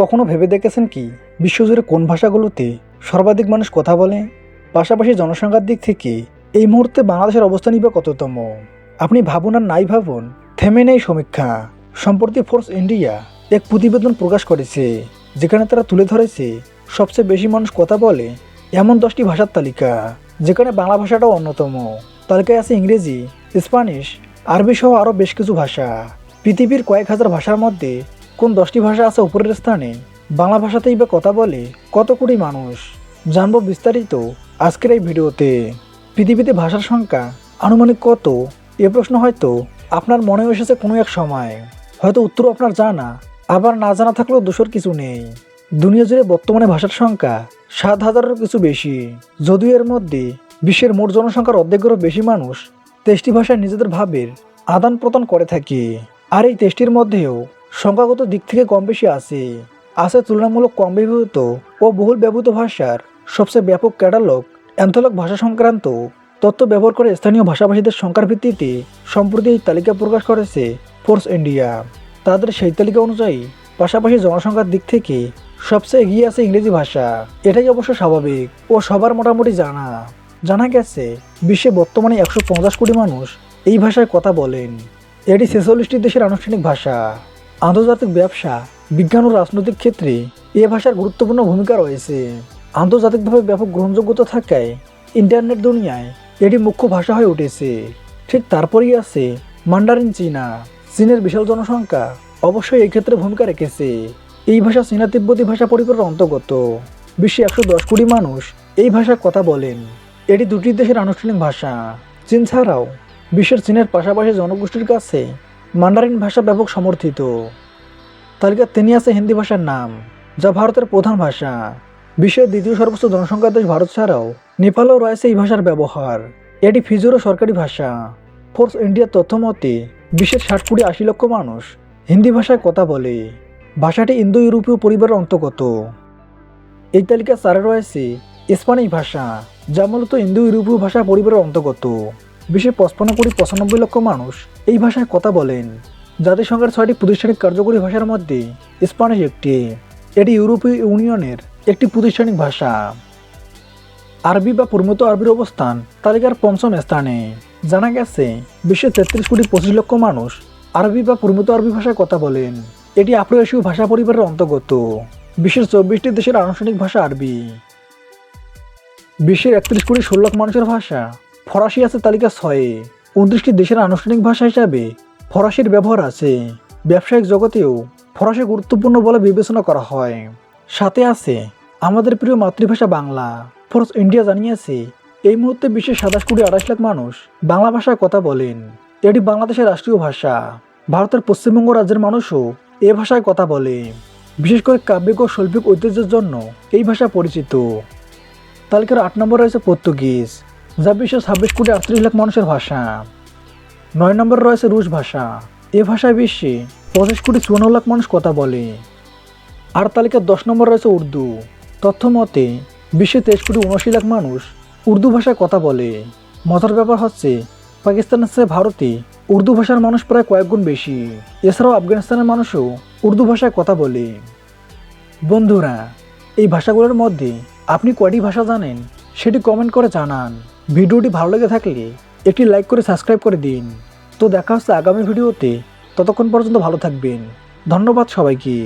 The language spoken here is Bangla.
কখনো ভেবে দেখেছেন কি? বিশ্বজুড়ে কোন ভাষাগুলোতে সর্বাধিক মানুষ কথা বলে? পাশাপাশি জনসংখ্যার দিক থেকে এই মুহূর্তে বাংলাদেশের অবস্থানই বা কততম? আপনি ভাবুন আর নাই ভাবুন, থেমে নেই সমীক্ষা। সম্প্রতি ফোর্স ইন্ডিয়া এক প্রতিবেদন প্রকাশ করেছে, যেখানে তারা তুলে ধরেছে, সবচেয়ে বেশি মানুষ কথা বলে এমন দশটি ভাষার তালিকা, যেখানে বাংলা ভাষাটাও অন্যতম। তালিকায় আছে ইংরেজি, স্প্যানিশ, আরবি সহ আরও বেশ কিছু ভাষা। পৃথিবীর কয়েক হাজার ভাষার মধ্যে কোন দশটি ভাষা আছে উপরের স্থানে? বাংলা ভাষাতেই বা কথা বলে কত কোটি মানুষ? জানব বিস্তারিত আজকের এই ভিডিওতে। পৃথিবীতে ভাষার সংখ্যা আনুমানিক কত? এ প্রশ্ন হয়তো আপনার মনে এসেছে কোনো এক সময়। হয়তো উত্তর আপনার জানা, আবার না জানা থাকলেও দোষর কিছু নেই। দুনিয়া জুড়ে বর্তমানে ভাষার সংখ্যা সাত হাজারেরও কিছু বেশি। যদিও এর মধ্যে বিশ্বের মোট জনসংখ্যার অর্ধেকেরও বেশি মানুষ তেইশটি ভাষায় নিজেদের ভাবের আদান প্রদান করে থাকে। আর এই তেইশটির মধ্যেও সংখ্যাগত দিক থেকে কম বেশি আছে। আছে তুলনামূলক কম ব্যবহৃত ও বহুল ব্যবহৃত ভাষার সবচেয়ে ব্যাপক ক্যাটালগ অ্যান্থলগ ভাষা সংক্রান্ত তথ্য ব্যবহার করে স্থানীয় ভাষাভাষীদের সংখ্যার ভিত্তিতে সম্প্রতি এই তালিকা প্রকাশ করেছে ফোর্স ইন্ডিয়া। তাদের সেই তালিকা অনুযায়ী পাশাপাশি জনসংখ্যার দিক থেকে সবচেয়ে এগিয়ে আছে ইংরেজি ভাষা। এটাই অবশ্য স্বাভাবিক ও সবার মোটামুটি জানা। জানা গেছে, বিশ্বে বর্তমানে একশো পঞ্চাশ কোটি মানুষ এই ভাষায় কথা বলেন। এটি ছেচল্লিশটি দেশের আনুষ্ঠানিক ভাষা। আন্তর্জাতিক ব্যবসা, বিজ্ঞান ও রাজনৈতিক ক্ষেত্রে এ ভাষার গুরুত্বপূর্ণ ভূমিকা রয়েছে। আন্তর্জাতিকভাবে ব্যাপক গ্রহণযোগ্যতা থাকায় ইন্টারনেট দুনিয়ায় এটি মুখ্য ভাষা হয়ে উঠেছে। ঠিক তারপরেই আছে মান্ডারিন চীনা। চীনের বিশাল জনসংখ্যা অবশ্যই এই ক্ষেত্রে ভূমিকা রেখেছে। এই ভাষা চীনা তিব্বতী ভাষা পরিবারের অন্তর্গত। বিশ্বে একশো দশ কোটি মানুষ এই ভাষায় কথা বলেন। এটি দুটি দেশের আনুষ্ঠানিক ভাষা। চীন ছাড়াও বিশ্বের চীনের পাশাপাশি জনগোষ্ঠীর কাছে মান্ডারিন ভাষা ব্যাপক সমর্থিত। তালিকা তিনি আছে হিন্দি ভাষার নাম, যা ভারতের প্রধান ভাষা। বিশ্বের দ্বিতীয় সর্বোচ্চ জনসংখ্যার দেশ ভারত ছাড়াও নেপালেও রয়েছে এই ভাষার ব্যবহার। এটি ফিজুরও সরকারি ভাষা। ফোর্স ইন্ডিয়ার তথ্য মতে, বিশ্বের ষাট কোটি আশি লক্ষ মানুষ হিন্দি ভাষায় কথা বলে। ভাষাটি ইন্দো ইউরোপীয় পরিবারের অন্তর্গত। এই তালিকা চারে রয়েছে স্প্যানিশ ভাষা, যা মূলত ইন্দো ইউরোপীয় ভাষা পরিবারের অন্তর্গত। বিশ্বের পঁচপান্ন কোটি পঁচানব্বই লক্ষ মানুষ এই ভাষায় কথা বলেন। জাতিসংঘের ছয়টি প্রতিষ্ঠানিক কার্যকরী ভাষার মধ্যে স্প্যানিশ একটি। এটি ইউরোপীয় ইউনিয়নের একটি প্রতিষ্ঠানিক ভাষা। আরবি বা পরিমিত আরবির অবস্থান তালিকার পঞ্চম স্থানে। জানা গেছে বিশ্বের তেত্রিশ কোটি পঁচিশ লক্ষ মানুষ আরবি বা পরিমিত আরবি ভাষায় কথা বলেন। এটি আফ্রো এশীয় ভাষা পরিবারের অন্তর্গত। বিশ্বের চব্বিশটি দেশের আনুষ্ঠানিক ভাষা আরবি। বিশ্বের একত্রিশ কোটি ষোলো লাখ মানুষের ভাষা ফরাসি আছে তালিকা ছয়ে। উনত্রিশটি দেশের আনুষ্ঠানিক ভাষা হিসাবে ফরাসির ব্যবহার আছে। ব্যবসায়িক জগতেও ফরাসি গুরুত্বপূর্ণ বলে বিবেচনা করা হয়। সাথে আছে আমাদের প্রিয় মাতৃভাষা বাংলা। ফোর্স ইন্ডিয়া জানিয়েছে, এই মুহূর্তে বিশ্বের সাতাশ কোটি আঠাশ লাখ মানুষ বাংলা ভাষায় কথা বলেন। এটি বাংলাদেশের রাষ্ট্রীয় ভাষা। ভারতের পশ্চিমবঙ্গ রাজ্যের মানুষও এ ভাষায় কথা বলে। বিশেষ করে কাব্যিক ও শৈল্পিক ঐতিহ্যের জন্য এই ভাষা পরিচিত। তালিকার আট নম্বর রয়েছে পর্তুগিজ। যা বিশ্বের ছাব্বিশ কোটি আটত্রিশ লাখ মানুষের ভাষা। নয় নম্বর রয়েছে রুশ ভাষা। এ ভাষায় বিশ্বে পঁচিশ কোটি চুয়ান্ন লাখ মানুষ কথা বলে। আর তালিকার দশ নম্বর রয়েছে উর্দু। তথ্য মতে, বিশ্বে তেইশ কোটি উনআশি লাখ মানুষ উর্দু ভাষায় কথা বলে। মজার ব্যাপার হচ্ছে পাকিস্তানের চেয়ে ভারতে, উর্দু ভাষার মানুষ প্রায় কয়েক গুণ বেশি। এছাড়াও আফগানিস্তানের মানুষও উর্দু ভাষায় কথা বলে। বন্ধুরা, এই ভাষাগুলোর মধ্যে আপনি কয়টি ভাষা জানেন? সেটি কমেন্ট করে জানান। ভিডিওটি ভালো লেগে থাকলে একটি লাইক করে সাবস্ক্রাইব করে দিন। তো দেখা হচ্ছে আগামী ভিডিওতে। ততক্ষণ পর্যন্ত ভালো থাকবেন। ধন্যবাদ সবাইকে।